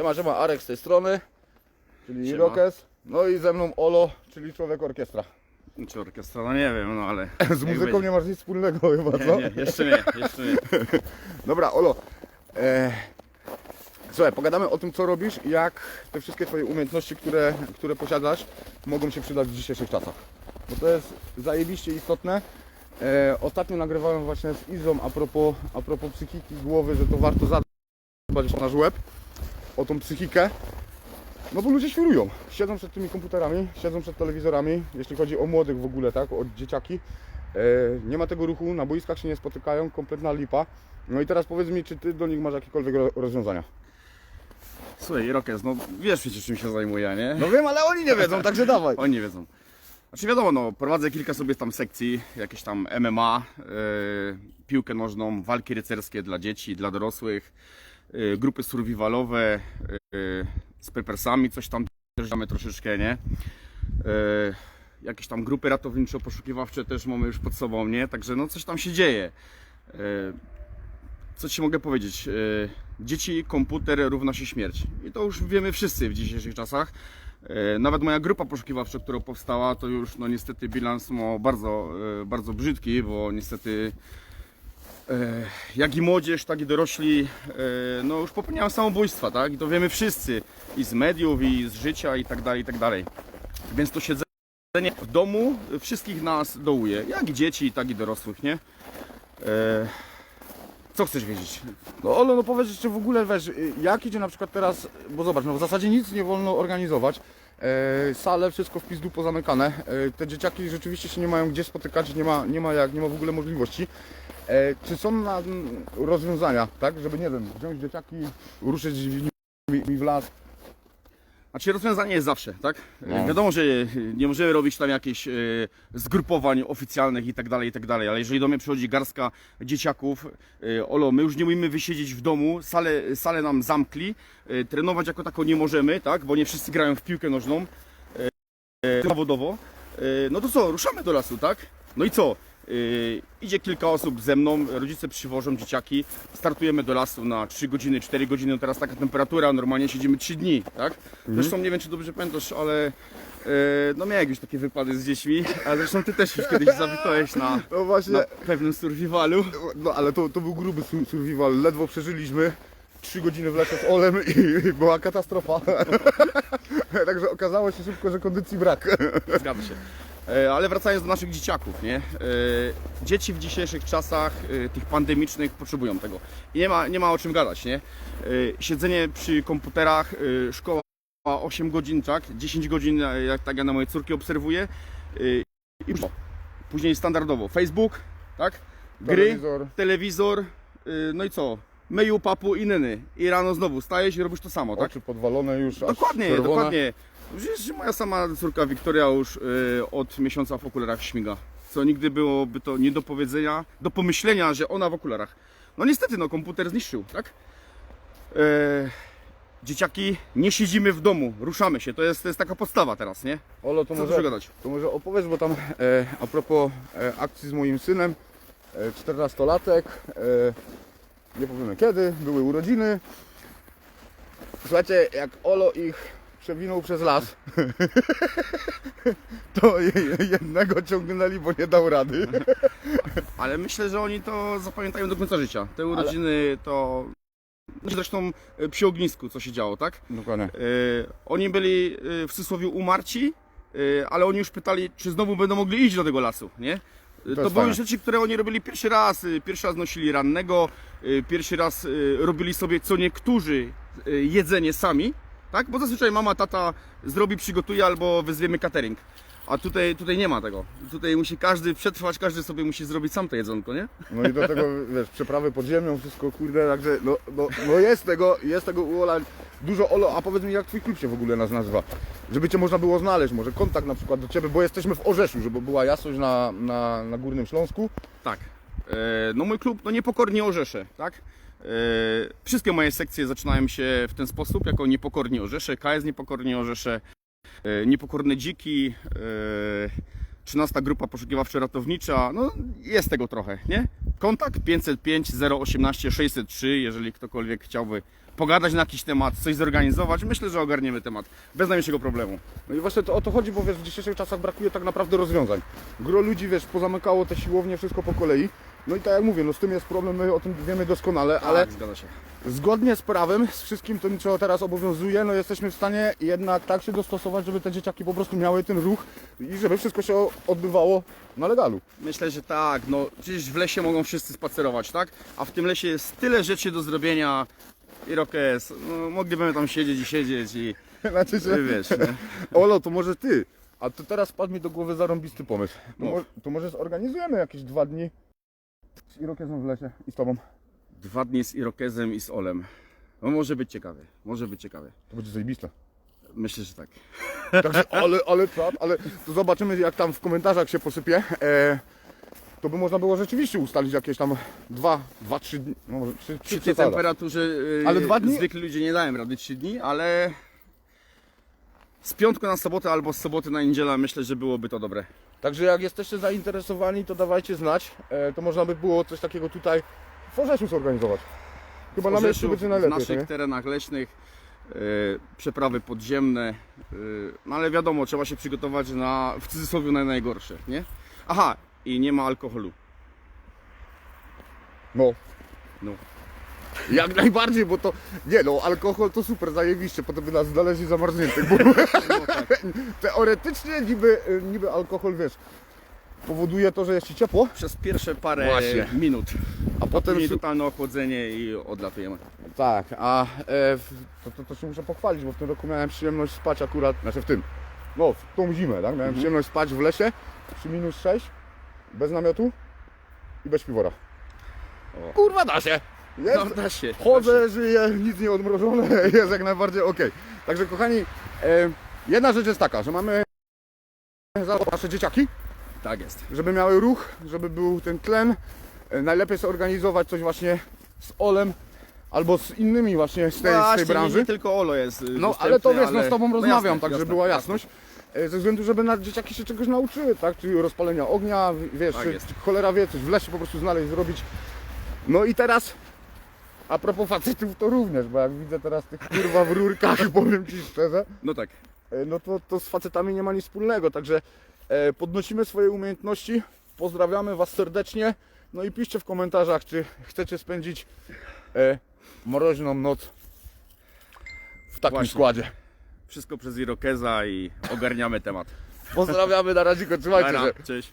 Siema, siema, Arek z tej strony, czyli Siema. Rokes. No i ze mną Olo, czyli człowiek orkiestra. Czy orkiestra, no nie wiem, no ale... Z muzyką nie masz nic wspólnego chyba, nie, co? nie, jeszcze nie, jeszcze nie. Dobra, Olo. E... Słuchaj, pogadamy o tym, co robisz i jak te wszystkie Twoje umiejętności, które, które posiadasz, mogą się przydać w dzisiejszych czasach. Bo to jest zajebiście istotne. E... Ostatnio nagrywałem właśnie z Izą a propos, a propos psychiki głowy, że to warto zadbać o nasz łeb, o tą psychikę. No bo ludzie świrują. Siedzą przed tymi komputerami, siedzą przed telewizorami, jeśli chodzi o młodych w ogóle, tak, o dzieciaki. E, nie ma tego ruchu, na boiskach się nie spotykają, kompletna lipa. No i teraz powiedz mi, czy ty do nich masz jakiekolwiek ro- rozwiązania? Słuchaj, Rokes, no wiesz przecież czym się zajmuję, nie? No wiem, ale oni nie wiedzą, także dawaj. Oni nie wiedzą. Znaczy wiadomo, no prowadzę kilka sobie tam sekcji, jakieś tam MMA, yy, piłkę nożną, walki rycerskie dla dzieci, dla dorosłych, grupy survivalowe, yy, z peppersami coś tam też troszeczkę, nie? Yy, jakieś tam grupy ratowniczo-poszukiwawcze też mamy już pod sobą, nie? Także no coś tam się dzieje. Co ci mogę powiedzieć? Dzieci, komputer równa się śmierć. I to już wiemy wszyscy w dzisiejszych czasach. Nawet moja grupa poszukiwawcza, która powstała, to już no niestety bilans ma bardzo, bardzo brzydki, bo niestety jak i młodzież, tak i dorośli e, no już popełniają samobójstwa, tak? I to wiemy wszyscy i z mediów, i z życia i tak dalej, i tak dalej. Więc to siedzenie w domu wszystkich nas dołuje, jak i dzieci, tak i dorosłych, nie? E, Co chcesz wiedzieć? No Olo, no powiedz jeszcze w ogóle, wiesz, jak idzie na przykład teraz, bo zobacz, no w zasadzie nic nie wolno organizować. E, sale, wszystko w pizdu pozamykane. E, te dzieciaki rzeczywiście się nie mają gdzie spotykać, nie ma, nie ma jak, nie ma w ogóle możliwości. E, czy są na, mm, rozwiązania, tak, żeby, nie wiem, wziąć dzieciaki, ruszyć nimi w las, Znaczy rozwiązanie jest zawsze, tak? No. Wiadomo, że nie możemy robić tam jakichś e, zgrupowań oficjalnych i tak dalej, i tak dalej, ale jeżeli do mnie przychodzi garstka dzieciaków, e, Olo, my już nie umiemy wysiedzieć w domu, salę, salę nam zamkli, e, trenować jako tako nie możemy, tak? Bo nie wszyscy grają w piłkę nożną e, e, zawodowo, e, no to co, ruszamy do lasu, tak? No i co? E, idzie kilka osób ze mną, rodzice przywożą dzieciaki, startujemy do lasu na 3 godziny, 4 godziny, teraz taka temperatura, normalnie siedzimy 3 dni, tak? Zresztą nie wiem, czy dobrze pamiętasz, ale e, no miałem jakieś takie wypady z dziećmi, a zresztą ty też już kiedyś zawitałeś na, No właśnie, na pewnym survivalu. no ale to, to był gruby su- survival, ledwo przeżyliśmy. Trzy godziny w lesie z Olem i, i była katastrofa. Także okazało się szybko, że kondycji brak. Zgadza się. E, Ale wracając do naszych dzieciaków, nie? E, Dzieci w dzisiejszych czasach, e, tych pandemicznych, potrzebują tego. I nie ma, nie ma o czym gadać, nie? Siedzenie przy komputerach, szkoła 8 godzin, tak? 10 godzin, jak tak ja na mojej córki obserwuję. I. Później standardowo Facebook, tak? Gry, Telewizor. telewizor, no i co? Myju, papu i nyny. I rano znowu stajesz i robisz to samo, tak? Oczy podwalone już, Dokładnie, dokładnie. Wiesz, moja sama córka Wiktoria już y, od miesiąca w okularach śmiga. Co nigdy byłoby to nie do powiedzenia, do pomyślenia, że ona w okularach. No niestety, no komputer zniszczył, tak? E, dzieciaki, nie siedzimy w domu, ruszamy się. To jest, to jest taka podstawa teraz, nie? Olo, to Co może, gadać? to może opowiedz, bo tam e, a propos e, akcji z moim synem, e, 14-latek, e, nie powiemy kiedy, były urodziny. Słuchajcie, jak Olo ich przewinął przez las, to je- jednego ciągnęli, bo nie dał rady. Ale myślę, że oni to zapamiętają do końca życia. Te urodziny to... Zresztą y, przy ognisku, co się działo, tak? Dokładnie. E, oni byli e, w cudzysłowie umarci, e, ale oni już pytali, czy znowu będą mogli iść do tego lasu, nie? E, To, jest były fajne. rzeczy, które oni robili pierwszy raz. e, Pierwszy raz nosili rannego, e, pierwszy raz e, robili sobie co niektórzy e, jedzenie sami, tak? Bo zazwyczaj mama, tata zrobi, przygotuje albo wezwiemy catering. A tutaj, tutaj nie ma tego. Tutaj musi każdy przetrwać, każdy sobie musi zrobić sam to jedzonko, nie? No i do tego, wiesz, przeprawy pod ziemią, wszystko kurde, także no, no, no jest tego, jest tego u Ola dużo Olo, a powiedz mi jak twój klub się w ogóle nas nazywa? Żeby cię można było znaleźć, może kontakt na przykład do ciebie, bo jesteśmy w Orzeszu, żeby była jasność na, na, na Górnym Śląsku. Tak. E, No mój klub no niepokornie orzesze, tak? E, Wszystkie moje sekcje zaczynają się w ten sposób, jako niepokornie orzesze, KS niepokornie orzesze, e, niepokorne dziki, e, 13 grupa poszukiwawczo-ratownicza, no jest tego trochę, nie? Kontakt 505 018 603, jeżeli ktokolwiek chciałby pogadać na jakiś temat, coś zorganizować, myślę, że ogarniemy temat. Bez najmniejszego problemu. No i właśnie to, o to chodzi, bo wiesz, w dzisiejszych czasach brakuje tak naprawdę rozwiązań. Gro ludzi, wiesz, pozamykało te siłownie, wszystko po kolei. No i tak jak mówię, no z tym jest problem, my o tym wiemy doskonale, ale Tak, zgadza się. zgodnie z prawem, z wszystkim tym, co teraz obowiązuje, no jesteśmy w stanie jednak tak się dostosować, żeby te dzieciaki po prostu miały ten ruch i żeby wszystko się odbywało na legalu. Myślę, że tak, no przecież w lesie mogą wszyscy spacerować, tak? A w tym lesie jest tyle rzeczy do zrobienia. Irokez, no, moglibyśmy tam siedzieć i siedzieć i Znaczy, że... wiesz, nie? Olo, to może ty. A to teraz padł mi do głowy zarąbisty pomysł. To, No. mo- to może zorganizujemy jakieś dwa dni z Irokezem w lesie i z tobą. Dwa dni z Irokezem i z Olem. No może być ciekawy, może być ciekawy. To będzie zajebiste. Myślę, że tak. Także, ale, ale czad, ale to zobaczymy jak tam w komentarzach się posypie. E, to by można było rzeczywiście ustalić jakieś tam dwa, dwa, trzy dni. No, może trzy, Przy trzy tej przesada. temperaturze yy, Ale dwa dni? zwykli ludzie nie dają rady 3 dni, ale z piątku na sobotę albo z soboty na niedzielę myślę, że byłoby to dobre. Także jak jesteście zainteresowani, to dawajcie znać. E, to można by było coś takiego tutaj w Orzeszu zorganizować. Chyba na Orzeszu, będzie w najlepiej. naszych to nie? terenach leśnych yy, przeprawy podziemne, yy, no ale wiadomo, trzeba się przygotować na, w cudzysłowie na najgorsze, nie? Aha, i nie ma alkoholu. No. No. Jak najbardziej, bo to. Nie no, alkohol to super, zajebiście, potem by nas znaleźli zamarzniętych, bo No tak. teoretycznie niby, niby alkohol, wiesz, powoduje to, że jest ci ciepło, Przez pierwsze parę Właśnie. minut, a potem... później totalne ochłodzenie i odlatujemy. Tak, a e, to, to, to się muszę pochwalić, bo w tym roku miałem przyjemność spać akurat, znaczy w tym, no w tą zimę, tak, miałem przyjemność spać w lesie przy minus 6, bez namiotu i bez piwora. O. Kurwa da się! Jest, No da się. Chodzę, żyję, nic nie odmrożone, jest jak najbardziej ok. Także kochani, e, jedna rzecz jest taka, że mamy nasze dzieciaki, Tak jest. żeby miały ruch, żeby był ten tlen. E, najlepiej zorganizować coś właśnie z Olem albo z innymi właśnie z tej, z Właśnie, tej branży. Nie, nie tylko Olo jest y, No ale to wiesz, no ale- z tobą no rozmawiam, jasne, tak żeby jasne, była jasne. jasność. E, Ze względu, żeby na dzieciaki się czegoś nauczyły, tak? Czyli rozpalenia ognia, wiesz, Tak cholera wie, coś w lesie po prostu znaleźć, zrobić. No i teraz, a propos facetów to również, bo jak widzę teraz tych kurwa w rurkach, powiem ci szczerze, No tak. e, no to, to z facetami nie ma nic wspólnego, także e, podnosimy swoje umiejętności, pozdrawiamy was serdecznie, no i piszcie w komentarzach, czy chcecie spędzić e, mroźną noc w takim Właśnie. składzie. Wszystko przez Irokeza i ogarniamy temat. Pozdrawiamy na razie, trzymajcie się. Cześć.